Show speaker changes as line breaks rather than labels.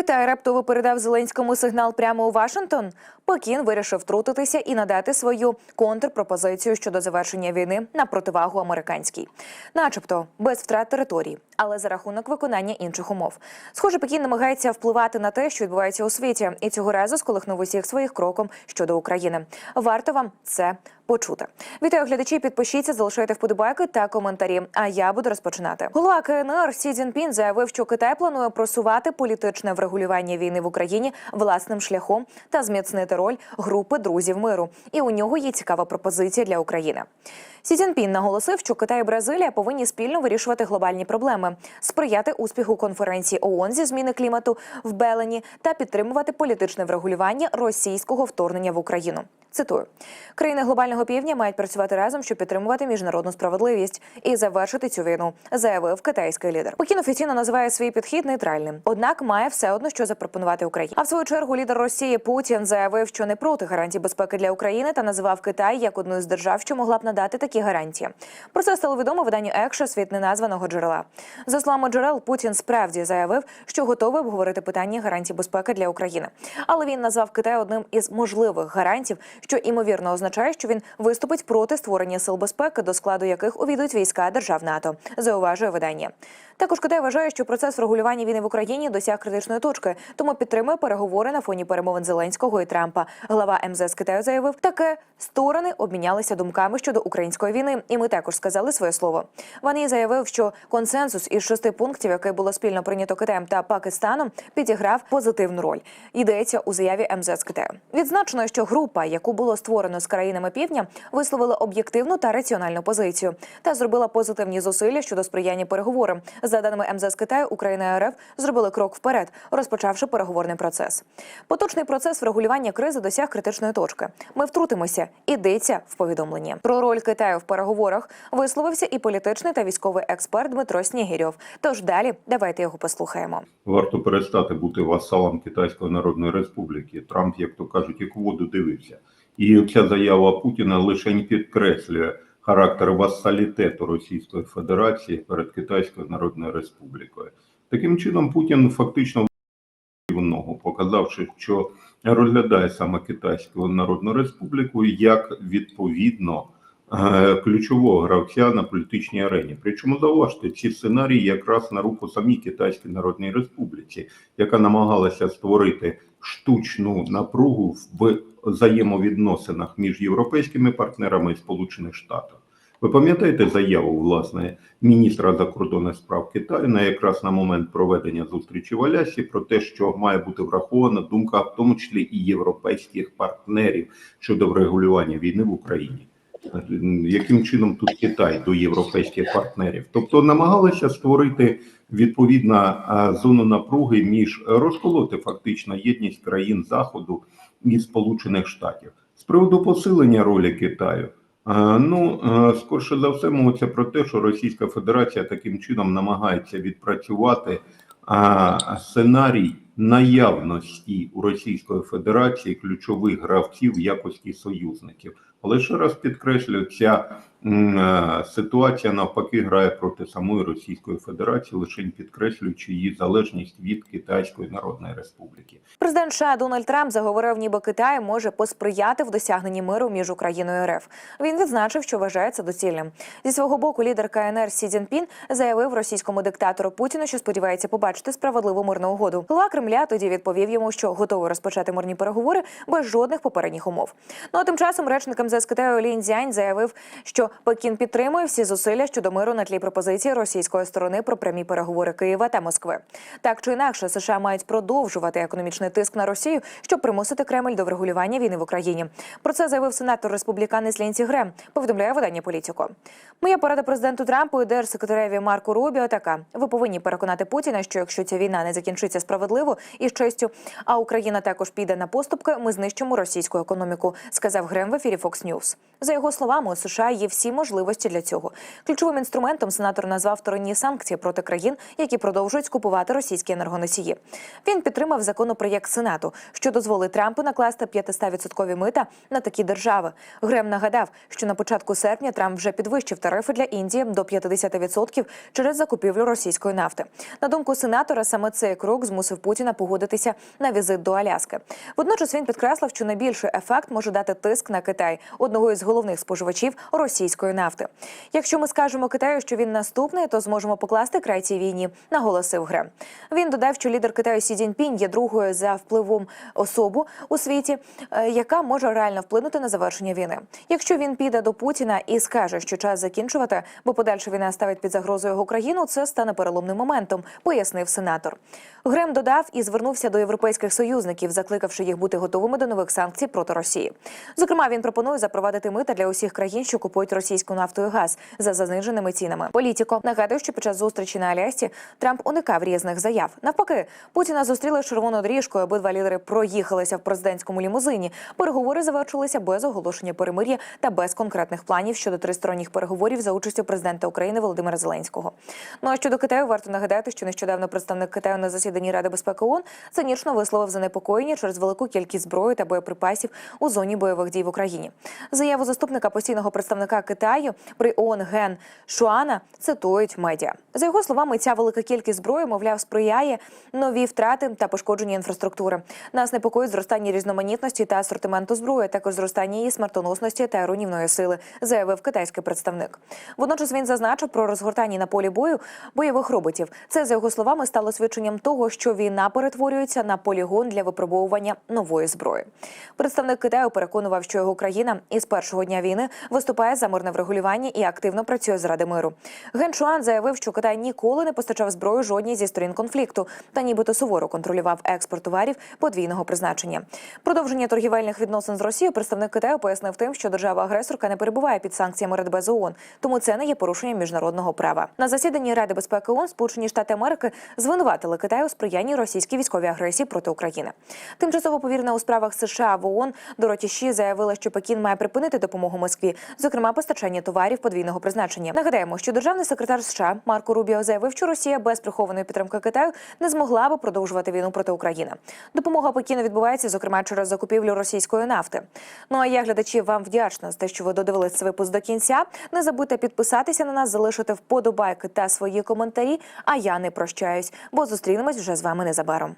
Китай раптово передав Зеленському сигнал прямо у Вашингтон. Пекін вирішив втрутитися і надати свою контрпропозицію щодо завершення війни на противагу американській, начебто без втрат території, але за рахунок виконання інших умов. Схоже, Пекін намагається впливати на те, що відбувається у світі, і цього разу сколихнув усіх своїх кроком щодо України. Варто вам це почути. Вітаю глядачі. Підпишіться, залишайте вподобайки та коментарі. А я буду розпочинати. Голова КНР Сі Цзіньпін заявив, що Китай планує просувати політичне врегулювання війни в Україні власним шляхом та зміцнити роль групи друзів миру. І у нього є цікава пропозиція для України. Сі Цзіньпін наголосив, що Китай і Бразилія повинні спільно вирішувати глобальні проблеми, сприяти успіху конференції ООН зі зміни клімату в Белені та підтримувати політичне врегулювання російського вторгнення в Україну. Цитую: країни глобального півдня мають працювати разом, щоб підтримувати міжнародну справедливість і завершити цю війну, заявив китайський лідер. Пекін офіційно називає свій підхід нейтральним, однак має все одно, що запропонувати Україні. А в свою чергу лідер Росії Путін заявив, що не проти гарантій безпеки для України та називав Китай як одну з держав, що могла б надати такі гарантії. Про це стало відомо виданню Екша світ неназваного джерела. За словами джерел, Путін справді заявив, що готовий обговорити питання гарантій безпеки для України. Але він назвав Китай одним із можливих гарантів, що імовірно означає, що він виступить проти створення сил безпеки, до складу яких увійдуть війська держав НАТО. Зауважує видання. Також Китай вважає, що процес врегулювання війни в Україні досяг критичної точки, тому підтримує переговори на фоні перемовин Зеленського і Трампа. Глава МЗС Китаю заявив, таке сторони обмінялися думками щодо української війни, і ми також сказали своє слово. Ван заявив, що консенсус із шести пунктів, який було спільно прийнято Китаєм та Пакистаном, підіграв позитивну роль. Йдеться у заяві МЗС Китаю. Відзначено, що група, яку було створено з країнами півдня, висловила об'єктивну та раціональну позицію та зробила позитивні зусилля щодо сприяння переговорам. За даними МЗС Китаю, Україна і РФ зробили крок вперед, розпочавши переговорний процес. Поточний процес врегулювання кризи досяг критичної точки. Ми втрутимося. Ідеться в повідомленні. Про роль Китаю в переговорах висловився і політичний та військовий експерт Дмитро Снігірьов. Тож далі давайте його послухаємо.
Варто перестати бути васалом Китайської Народної Республіки. Трамп, як то кажуть, як воду дивився. І ця заява Путіна лише підкреслює характер васалітету Російської Федерації перед Китайською Народною Республікою. Таким чином, Путін фактично в ногу, показавши, що розглядає саме Китайську Народну Республіку як відповідно ключового гравця на політичній арені. Причому зауважте, ці сценарії якраз на руку самій Китайській Народній Республіці, яка намагалася створити штучну напругу в взаємовідносинах між європейськими партнерами і Сполучених Штатів. Ви пам'ятаєте заяву власне міністра закордонних справ Китаю на якраз на момент проведення зустрічі в Алясі про те, що має бути врахована думка, в тому числі і європейських партнерів щодо врегулювання війни в Україні. Яким чином тут Китай до європейських партнерів? Тобто намагалися створити відповідна зону напруги між розколоти фактично єдність країн Заходу і Сполучених Штатів з приводу посилення ролі Китаю. Ну, скорше за все, мовиться про те, що Російська Федерація таким чином намагається відпрацювати сценарій наявності у Російської Федерації ключових гравців в якості союзників. Ще раз підкреслю, ця е, ситуація навпаки грає проти самої Російської Федерації, лише підкреслюючи її залежність від Китайської Народної Республіки.
Президент США Дональд Трамп заговорив, ніби Китай може посприяти в досягненні миру між Україною і РФ. Він відзначив, що вважає це доцільним. Зі свого боку, лідер КНР Сі Цзіньпін заявив російському диктатору Путіну, що сподівається побачити справедливу мирну угоду. Голова Кремля тоді відповів йому, що готовий розпочати мирні переговори без жодних попередніх умов. Ну а тим часом речник МЗС Китаю Лінь Цзянь заявив, що Пекін підтримує всі зусилля щодо миру на тлі пропозиції російської сторони про прямі переговори Києва та Москви. Так чи інакше, США мають продовжувати економічний тиск на Росію, щоб примусити Кремль до врегулювання війни в Україні. Про це заявив сенатор республіканець Лінсі Грем. Повідомляє видання Політіко. Моя порада президенту Трампу і держсекретареві Марку Рубіо така: ви повинні переконати Путіна, що якщо ця війна не закінчиться справедливо і з честю, а Україна також піде на поступки, ми знищимо російську економіку, сказав Грем в ефірі Fox Fox News. За його словами, у США є всі можливості для цього. Ключовим інструментом сенатор назвав вторинні санкції проти країн, які продовжують скупувати російські енергоносії. Він підтримав законопроєкт Сенату, що дозволить Трампу накласти 500% мита на такі держави. Грем нагадав, що на початку серпня Трамп вже підвищив тарифи для Індії до 50% через закупівлю російської нафти. На думку сенатора, саме цей крок змусив Путіна погодитися на візит до Аляски. Водночас він підкреслив, що найбільший ефект може дати тиск на Китай, одного із головних споживачів російської нафти. Якщо ми скажемо Китаю, що він наступний, то зможемо покласти край цій війні, наголосив Грем. Він додав, що лідер Китаю Сі Цзіньпінь є другою за впливом особу у світі, е, яка може реально вплинути на завершення війни. Якщо він піде до Путіна і скаже, що час закінчувати, бо подальша війна ставить під загрозу його країну, це стане переломним моментом, пояснив сенатор. Грем додав і звернувся до європейських союзників, закликавши їх бути готовими до нових санкцій проти Росії. Зокрема, він пропонує запровадити мита для усіх країн, що купують російську нафту і газ за заниженими цінами. Політіко нагадує, що під час зустрічі на Алясці Трамп уникав різних заяв. Навпаки, Путіна зустріли червоною доріжкою. Обидва лідери проїхалися в президентському лімузині. Переговори завершилися без оголошення перемир'я та без конкретних планів щодо тристоронніх переговорів за участю президента України Володимира Зеленського. Ну а щодо Китаю, варто нагадати, що нещодавно представник Китаю на засіданні Ради безпеки ООН цинічно висловив занепокоєння через велику кількість зброї та боєприпасів у зоні бойових дій в Україні. Заяву заступника постійного представника Китаю при ООН Ген Шуана цитують медіа. За його словами, ця велика кількість зброї, мовляв, сприяє нові втрати та пошкодження інфраструктури. Нас непокоїть зростання різноманітності та асортименту зброї, також зростання її смертоносності та руйнівної сили, заявив китайський представник. Водночас він зазначив про розгортання на полі бою бойових роботів. Це за його словами стало свідченням того, що війна перетворюється на полігон для випробовування нової зброї. Представник Китаю переконував, що його країна із першого дня війни виступає за мирне врегулювання і активно працює заради миру. Ген Шуан заявив, що Китай ніколи не постачав зброю жодній зі сторін конфлікту та нібито суворо контролював експорт товарів подвійного призначення. Продовження торгівельних відносин з Росією представник Китаю пояснив тим, що держава-агресорка не перебуває під санкціями Радбезу ООН, тому це не є порушенням міжнародного права. На засіданні Ради безпеки ООН Сполучені Штати Америки звинуватили Китай у сприянні російській військовій агресії проти України. Тимчасово повірена у справах США в ООН Дороті Ші заявила, що Пекін має припинити допомогу Москві, зокрема постачання товарів подвійного призначення. Нагадаємо, що державний секретар США Марко Рубіо заявив, що Росія без прихованої підтримки Китаю не змогла би продовжувати війну проти України. Допомога Пекіну відбувається, зокрема через закупівлю російської нафти. Ну а я глядачі вам вдячна за те, що ви додивились цей випуск до кінця. Не забудьте підписатися на нас, залишити вподобайки та свої коментарі. А я не прощаюсь, бо зустрінемось вже з вами незабаром.